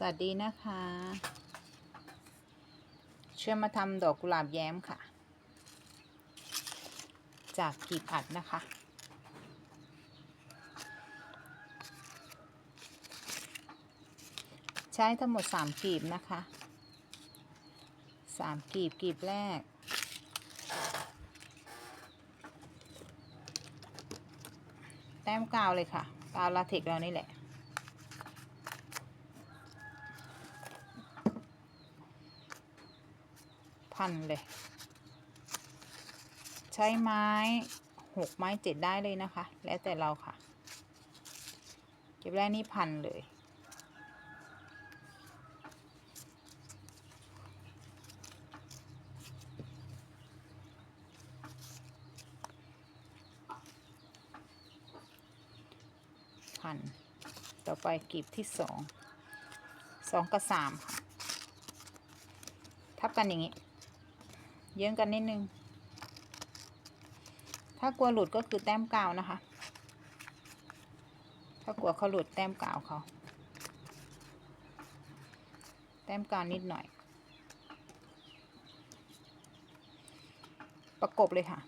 สวัสดีนะคะ เชื่อมาทำดอกกุหลาบแย้มค่ะ จากกลีบอัดนะคะ ใช้ทั้งหมด3กลีบนะคะ3กลีบกลีบแรกแต้มกาวเลยค่ะ กาวลาเทกเรานี่แหละ พันเลย ใช้ไม้หกไม้เจ็ดได้เลยนะคะ แล้วแต่เราค่ะ เก็บแรกนี่พันเลย พัน ต่อไปกลีบที่สองสองกับสามค่ะ ทับกันอย่างนี้ เยื้องกันนิดนึง ถ้ากลัวหลุดก็คือแต้มกาวนะคะ ถ้ากลัวเขาหลุดแต้มกาวเขาแต้มกาวนิดหน่อย ประกบเลยค่ะ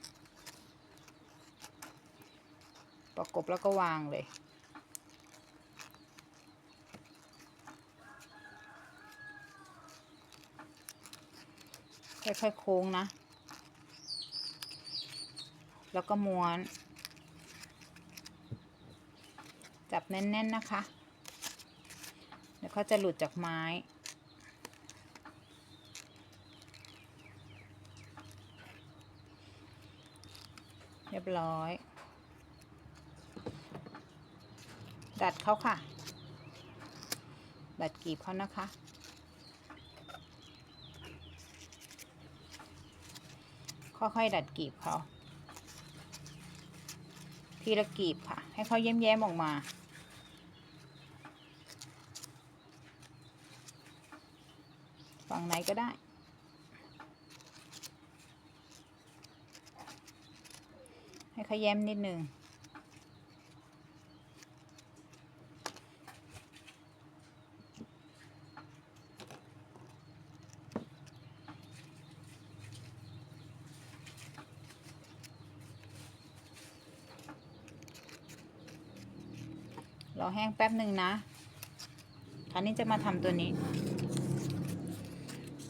ประกบแล้วก็วางเลย ค่อยๆโค้งนะ แล้วก็ม้วน จับแน่น ๆ นะคะ เดี๋ยวเขาจะหลุดจากไม้เรียบร้อย ดัดเขาค่ะ ดัดกีบเขานะคะ ค่อยๆดัดกรีบเขาทีละกรีบค่ะ ให้เขาแย้มๆออกมา ฝั่งไหนก็ได้ให้เขาแย้มนิดนึง รอแห้งแป๊บหนึ่งนะคราวนี้จะมาทำตัวนี้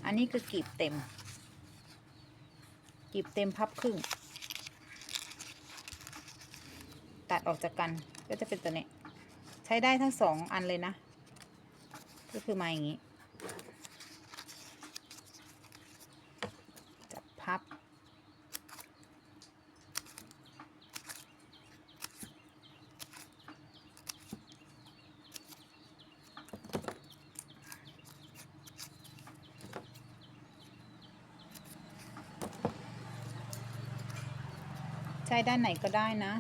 อันนี้คือกีบเต็ม กีบเต็มพับครึ่ง ตัดออกจากกันก็จะเป็นตัวนี้ ใช้ได้ทั้งสองอันเลยนะ ก็คือมาอย่างนี้ จับพับ ใช้ด้านไหนก็ได้นะ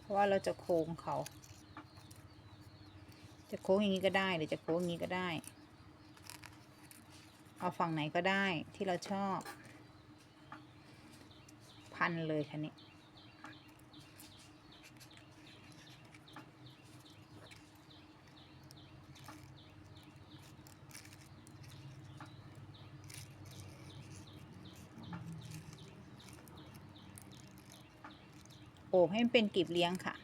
เพราะว่าเราจะโค้งเขา จะโค้งอย่างนี้ก็ได้หรือจะโค้งอย่างนี้ก็ได้ เอาฝั่งไหนก็ได้ที่เราชอบ พันเลยคันนี้ อบให้มันเป็นกลีบเลี้ยงค่ะ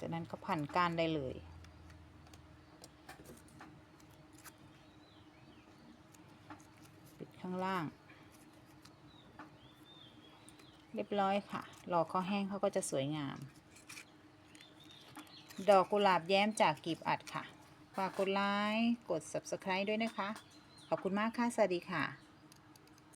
จากนั้นก็พันก้านได้เลย ปิดข้างล่าง เรียบร้อยค่ะ รอเขาแห้งเขาก็จะสวยงาม ดอกกุหลาบแย้มจากกลีบอัดค่ะ ฝากกดไลค์ กด subscribe ด้วยนะคะขอบคุณมากค่ะ สวัสดีค่ะ